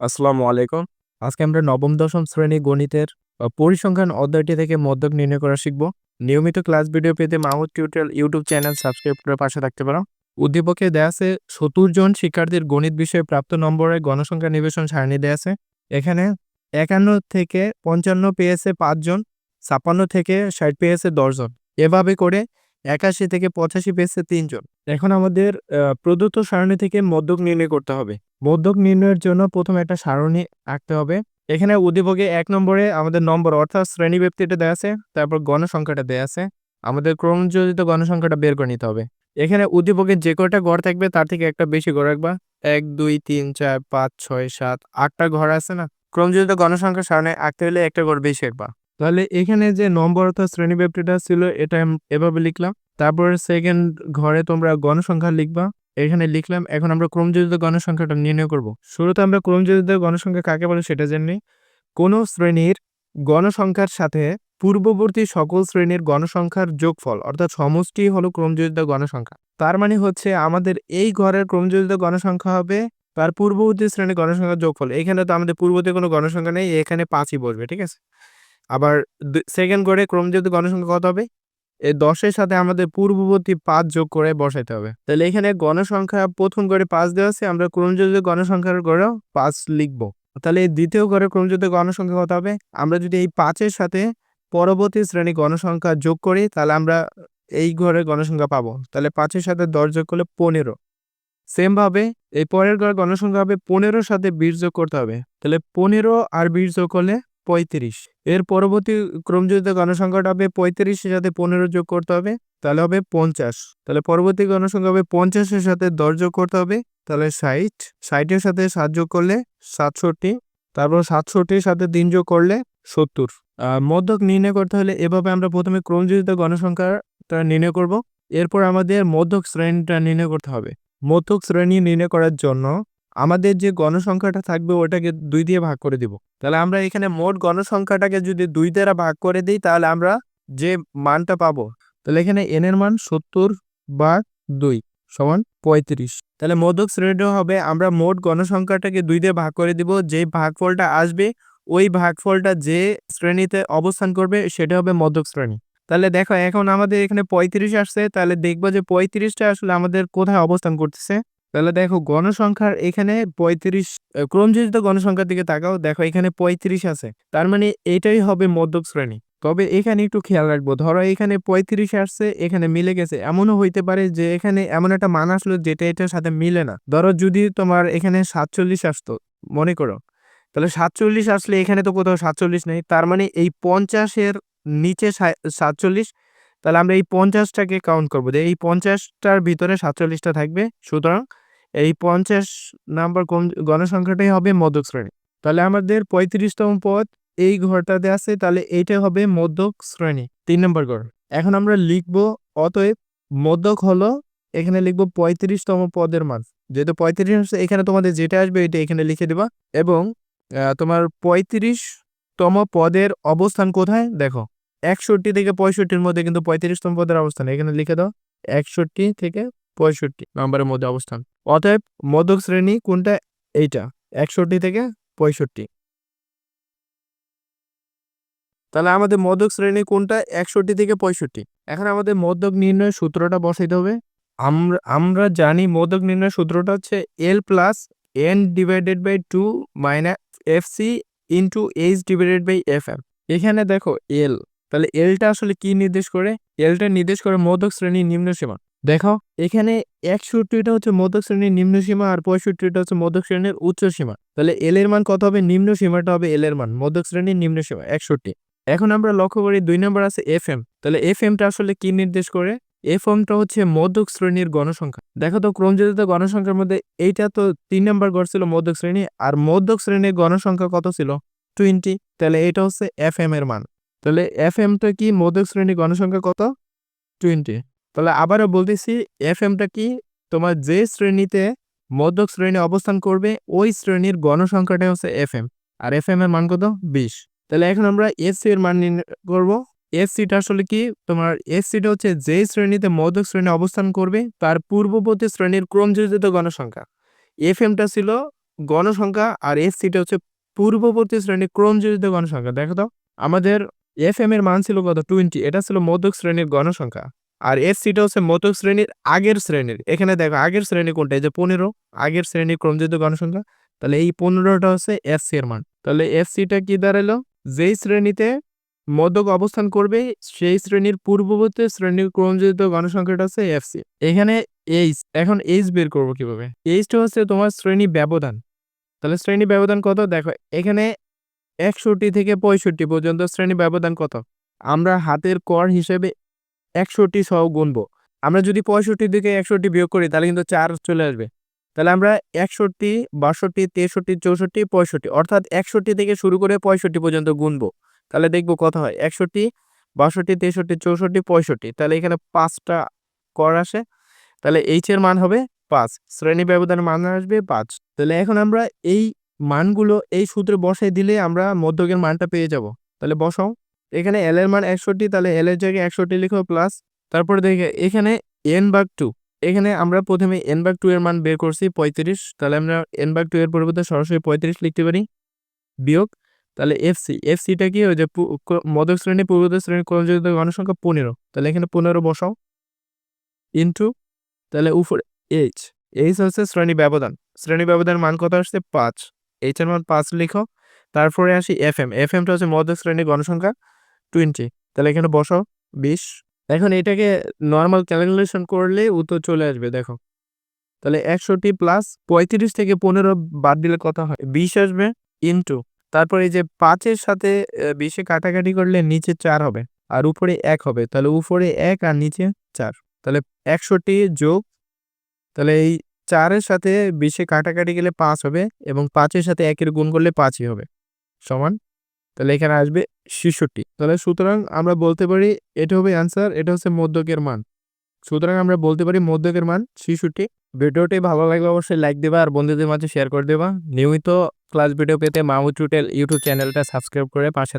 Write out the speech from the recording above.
আসসালামু আলাইকুম। আজকে আমরা নবম, দশম শ্রেণি গণিতের পরিসংখ্যান অধ্যায়টি থেকে মধ্যক নির্ণয় করা শিখব। নিয়মিত ক্লাস ভিডিও পেতে Mahmud tutorial YouTube channel subscribe করে পাশে থাকতে পারো। উদ্দীপকে দেয়া আছে সত্তর জন শিক্ষার্থীর গণিত বিষয়ে প্রাপ্ত নম্বরের গণসংখ্যা নিবেশন সারণী দেয়া আছে। এখানে একান্ন থেকে পঞ্চান্ন পেয়েছে পাঁচজন ছাপ্পান্ন থেকে ষাট পেয়েছে দশজন এভাবে করে একাশি থেকে পঁচাশি পেয়েছে তিনজন। এখন আমাদের প্রদত্ত সারণী থেকে মধ্যক নির্ণয় করতে হবে। মধ্যক নির্ণয়ের জন্য প্রথমে একটা সারণী আঁকতে হবে। এখানে উদ্দীপকে এক নম্বরে আমাদের নম্বর অর্থাৎ শ্রেণি ব্যক্তিটা দেওয়া আছে, তারপর গণসংখ্যাটা দেওয়া আছে। আমাদের ক্রমযোজিত গণসংখ্যাটা বের করে নিতে হবে। এখানে উদ্দীপকে যে কয়টা ঘর থাকবে তার থেকে একটা বেশি ঘর রাখবা এক, দুই, তিন, চার, পাঁচ, ছয়, সাত, আটটা ঘর আছে না? ক্রমযোজিত গণসংখ্যা সারণে আঁকতে হলে একটা ঘর বেশি রাখবা তাহলে এখানে যে নম্বর অর্থাৎ শ্রেণি ব্যক্তিটা ছিল, এটা এভাবে লিখলাম। তারপরে সেকেন্ড ঘরে তোমরা গণসংখ্যা লিখবা। এখানে লিখলাম, এখন আমরা ক্রমযোজিত গণসংখ্যাটা নির্ণয় করব। শুরুতে আমরা ক্রমযোজিত গণসংখ্যা কাকে বলে সেটা জেনে কোনো শ্রেণির গণসংখ্যার সাথে পূর্ববর্তী সকল শ্রেণির গণসংখ্যার যোগফল, অর্থাৎ সমষ্টি হলো ক্রমযোজিত গণসংখ্যা। তার মানে হচ্ছে আমাদের এই ঘরের ক্রমযোজিত গণসংখ্যা হবে, তার পূর্ববর্তী শ্রেণির গণসংখ্যার যোগফল। এখানে তো আমাদের পূর্ববর্তী কোনো গণসংখ্যা নেই, এখানে পাঁচই বসবে, ঠিক আছে? আবার সেকেন্ড ঘরে ক্রমযোজিত গণসংখ্যা কত হবে? এই দশের সাথে আমাদের পূর্ববর্তী পাঁচ যোগ করে বসাইতে হবে। তাহলে এখানে গণসংখ্যা প্রথম ঘরে পাঁচ দেওয়া আছে, আমরা ক্রমযোজিত গণসংখ্যার ঘরেও পাঁচ লিখব। তাহলে দ্বিতীয় ঘরে ক্রমযোজিত গণসংখ্যা কত হবে? আমরা যদি এই পাঁচের সাথে পরবর্তী শ্রেণি গণসংখ্যা যোগ করি, তাহলে আমরা এই ঘরে গণসংখ্যা পাবো। তাহলে পাঁচের সাথে দশ যোগ করলে পনেরো। সেম ভাবে এই পরের ঘরে গণসংখ্যা হবে পনেরোর সাথে বিশ যোগ করতে হবে। তাহলে পনেরো আর বিশ যোগ করলে পঁয়ত্রিশ। এর পরবর্তী ক্রমযোজিত গণসংখ্যাটা হবে পঁয়ত্রিশের সাথে পনেরো যোগ করতে হবে, তাহলে হবে পঞ্চাশ। তাহলে পরবর্তী গণসংখ্যা হবে পঞ্চাশের সাথে দশ যোগ করতে হবে, তাহলে ষাট। ষাটের সাথে সাত যোগ করলে সাতষট্টি, তারপর সাতষট্টির সাথে তিন যোগ করলে সত্তর। মধ্যক নির্ণয় করতে হলে এভাবে আমরা প্রথমে ক্রমযোজিত গণসংখ্যাটা নির্ণয় করব, এরপর আমাদের মধ্যক শ্রেণীটা নির্ণয় করতে হবে। মধ্যক শ্রেণি নির্ণয় করার জন্য আমাদের যে গণসংখ্যাটা থাকবে ওটাকে দুই দিয়ে ভাগ করে দিব। তাহলে আমরা এখানে মোট গণসংখ্যাটাকে যদি দুই দ্বারা ভাগ করে দিই, তাহলে আমরা যে মানটা পাবো, তাহলে এখানে এন এর মান সত্তর বা দুই সমান পঁয়ত্রিশ। তাহলে মধ্যক শ্রেণীটা হবে, আমরা মোট গণসংখ্যাটাকে দুই দিয়ে ভাগ করে দিব যে ভাগফলটা আসবে, ওই ভাগফলটা যে শ্রেণীতে অবস্থান করবে, সেটা হবে মধ্যক শ্রেণি। তাহলে দেখো, এখন আমাদের এখানে পঁয়ত্রিশ আসছে, তাহলে দেখব যে পঁয়ত্রিশটা আসলে আমাদের কোথায় অবস্থান করতেছে? তাহলে দেখো গণসংখ্যার এখানে পঁয়ত্রিশ ক্রমযোজিত গণসংখ্যার দিকে তাকাও, দেখো এখানে পঁয়ত্রিশ আছে। তার মানে এটাই হবে মধ্যক শ্রেণি। তবে এখানে একটু খেয়াল রাখব, ধরো এখানে পঁয়ত্রিশ আসছে, এখানে মিলে গেছে। এমনও হইতে পারে যে এখানে এমন একটা মান আসলো যেটা এটার সাথে মিলে না। ধরো যদি তোমার এখানে সাতচল্লিশ আসতো, মনে করো, তাহলে সাতচল্লিশ আসলে এখানে তো কোথাও সাতচল্লিশ নেই। তার মানে এই পঞ্চাশের নিচে সাতচল্লিশ তাহলে আমরা এই পঞ্চাশটাকে কাউন্ট করব। যে এই পঞ্চাশটার ভিতরে সাতচল্লিশটা থাকবে। সুতরাং এই পঞ্চাশ নাম্বার গণসংখ্যাটাই হবে মধ্যক শ্রেণি। তাহলে আমাদের পঁয়ত্রিশতম পদ এই ঘরটাতে আছে। তাহলে এইটা হবে মধ্যক শ্রেণি, তিন নম্বর ঘর। এখন আমরা লিখব, অতএব মধ্যক হলো, এখানে লিখব পঁয়ত্রিশতম পদের মান। যেহেতু পঁয়ত্রিশ এখানে তোমাদের যেটা আসবে এটা এখানে লিখে দিবা। এবং তোমার পঁয়ত্রিশতম পদের অবস্থান কোথায়? দেখো একষট্টি থেকে পঁয়ষট্টির মধ্যে কিন্তু পঁয়ত্রিশতম পদের অবস্থান। এখানে লিখে দাও, একষট্টি থেকে পঁয়ষট্টি নম্বরের মধ্যে অবস্থান। অতএব মধ্যক শ্রেণি কোনটা? এইটা, একষট্টি থেকে পঁয়ষট্টি। তাহলে আমাদের মধ্যক শ্রেণি কোনটা? একষট্টি থেকে পঁয়ষট্টি। এখন আমাদের মধ্যক নির্ণয় সূত্রটা বসাইতে হবে। আমরা আমরা জানি মধ্যক নির্ণয়ের সূত্রটা হচ্ছে L plus N divided by two minus F C into H divided by F M এখানে দেখো এল তাহলে এলটা আসলে কি নির্দেশ করে? এলটা নির্দেশ করে মধ্যক শ্রেণির নিম্ন সীমা। দেখো, এখানে একষট্টিটা হচ্ছে মধ্যক শ্রেণির নিম্ন সীমা আর পঁয়ষট্টিটা হচ্ছে মধ্যক শ্রেণির উচ্চ সীমা। তাহলে এল এর মান কত হবে? নিম্ন সীমাটা হবে এল এর মান, মধ্যক শ্রেণির নিম্ন সীমা, একষট্টি। এখন আমরা লক্ষ্য করি দুই নম্বর আছে এফ এম তাহলে এফ এমটা আসলে কি নির্দেশ করে? এফ এমটা হচ্ছে মধ্যক শ্রেণির গণসংখ্যা। দেখো তো, ক্রমযোজিত গণসংখ্যার মধ্যে এইটা তো তিন নম্বর ঘর ছিল মধ্যক শ্রেণি, আর মধ্যক শ্রেণির গণসংখ্যা কত ছিল? টোয়েন্টি তাহলে এটা হচ্ছে এফ এম এর মান। তাহলে এফ এমটা কি মধ্যক শ্রেণির গণসংখ্যা কত? টোয়েন্টি তাহলে আবারও বলতেছি এফ এমটা কি তোমার যে শ্রেণীতে মধ্যক শ্রেণি অবস্থান করবে, ওই শ্রেণির গণসংখ্যাটা হচ্ছে এফ এম আর এফ এম এর মান কত? বিশ। তাহলে এখন আমরা এস সি এর মান নির্ণয় করব। এস সিটা আসলে কি? তোমার এস সিটা হচ্ছে যে শ্রেণীতে মধ্যক শ্রেণি অবস্থান করবে, তার পূর্ববর্তী শ্রেণির ক্রমযোজিত গণসংখ্যা। এফ এমটা ছিল গণসংখ্যা, আর এফ সিটা হচ্ছে পূর্ববর্তী শ্রেণির ক্রমযোজিত গণসংখ্যা। দেখো তো, আমাদের এফ এম এর মান ছিল কত? টোয়েন্টি এটা ছিল মধ্যক শ্রেণির গণসংখ্যা। আর এফ সিটা হচ্ছে মধ্যক শ্রেণির আগের শ্রেণির। এখানে দেখো, আগের শ্রেণি কোনটা? এই যে পনেরো, আগের শ্রেণির ক্রমযোজিত গণসংখ্যা। তাহলে এই পনেরোটা হচ্ছে এফ সি এর মান। তাহলে এফ সিটা কি দাঁড়াল? যেই শ্রেণীতে মধ্যক অবস্থান করবে, সেই শ্রেণির পূর্ববর্তী শ্রেণির ক্রমযোজিত গণসংখ্যাটা হচ্ছে এফ সি এখানে এইচ এখন এইচ বের করব কীভাবে? এইচটা হচ্ছে তোমার শ্রেণি ব্যবধান। তাহলে শ্রেণি ব্যবধান কত? দেখো, এখানে একষট্টি থেকে পঁয়ষট্টি পর্যন্ত শ্রেণি ব্যবধান কত? আমরা হাতের কর হিসেবে একষট্টি সহ গুনব। আমরা যদি পঁয়ষট্টি থেকে একষট্টি বিয়োগ করি, তাহলে কিন্তু চার চলে আসবে। তাহলে আমরা একষট্টি, বাষট্টি, তেষট্টি, চৌষট্টি, পঁয়ষট্টি অর্থাৎ একষট্টি থেকে শুরু করে পঁয়ষট্টি পর্যন্ত গুনব। তাহলে দেখব কত হয়? একষট্টি, বাষট্টি, তেষট্টি, চৌষট্টি, পঁয়ষট্টি। তাহলে এখানে পাঁচটা কর আসে। তাহলে এইচ এর মান হবে পাঁচ। শ্রেণি ব্যবধানের মান আসবে পাঁচ। তাহলে এখন আমরা এই মানগুলো এই সূত্রে বসাই দিলে আমরা মধ্যকের মানটা পেয়ে যাব। তাহলে বসাও। এখানে এল এর মান একষট্টি, তাহলে এল এর জায়গায় একষট্টি লিখো প্লাস তারপরে দেখে, এখানে এন বাগ টু এখানে আমরা প্রথমে এন বাগ টু এর মান বের করছি পঁয়ত্রিশ। তাহলে আমরা এন বাগ টু এর পরিবর্তে সরাসরি পঁয়ত্রিশ লিখতে পারি। বিয়োগ। তাহলে এফ সি এফ সিটা কি? ওই যে পু- ক- মধ্যক শ্রেণি পূর্বত শ্রেণি কর্মযোগ্য গণসংখ্যা পনেরো। তাহলে এখানে পনেরো বসাও। ইন্টু তাহলে উপরে এইচ এইচ হচ্ছে শ্রেণি ব্যবধান। শ্রেণি ব্যবধানের মান কত আসছে? পাঁচ। এইচ এর মান পাঁচ লিখো। তারপরে আসি এফ এম এফ এমটা হচ্ছে মধ্য শ্রেণির গণসংখ্যা টোয়েন্টি তাহলে এখানে বসাও বিশ। এখন এটাকে নর্মাল ক্যালকুলেশন করলে উত্তর চলে আসবে, দেখো। তাহলে একষট্টি প্লাস পঁয়ত্রিশ থেকে পনেরো বাদ দিলে কত হয়? বিশ আসবে ইন্টু তারপরে এই যে পাঁচের সাথে বিশে কাটাকাটি করলে নিচে চার হবে, আর উপরে এক হবে। তাহলে উপরে এক আর নিচে চার। তাহলে একষট্টি যোগ, তাহলে এই চারের সাথে বিশে কাটাকাটি গেলে পাঁচ হবে এবং পাঁচের সাথে একের গুণ করলে পাঁচই হবে। সমান? তাহলে এখানে আসবে ছেষট্টি। তাহলে সুতরাং আমরা বলতে পারি এটা হবে অ্যান্সার এটা হচ্ছে মধ্যকের মান। সুতরাং আমরা বলতে পারি মধ্যকের মান ছেষট্টি। ভিডিওটি ভালো লাগলে অবশ্যই লাইক দেবা আর বন্ধুদের মাঝে শেয়ার করে দেবা। নিয়মিত ক্লাস ভিডিও পেতে মাহমুদ টুটেল ইউটিউব চ্যানেলটা সাবস্ক্রাইব করে পাশে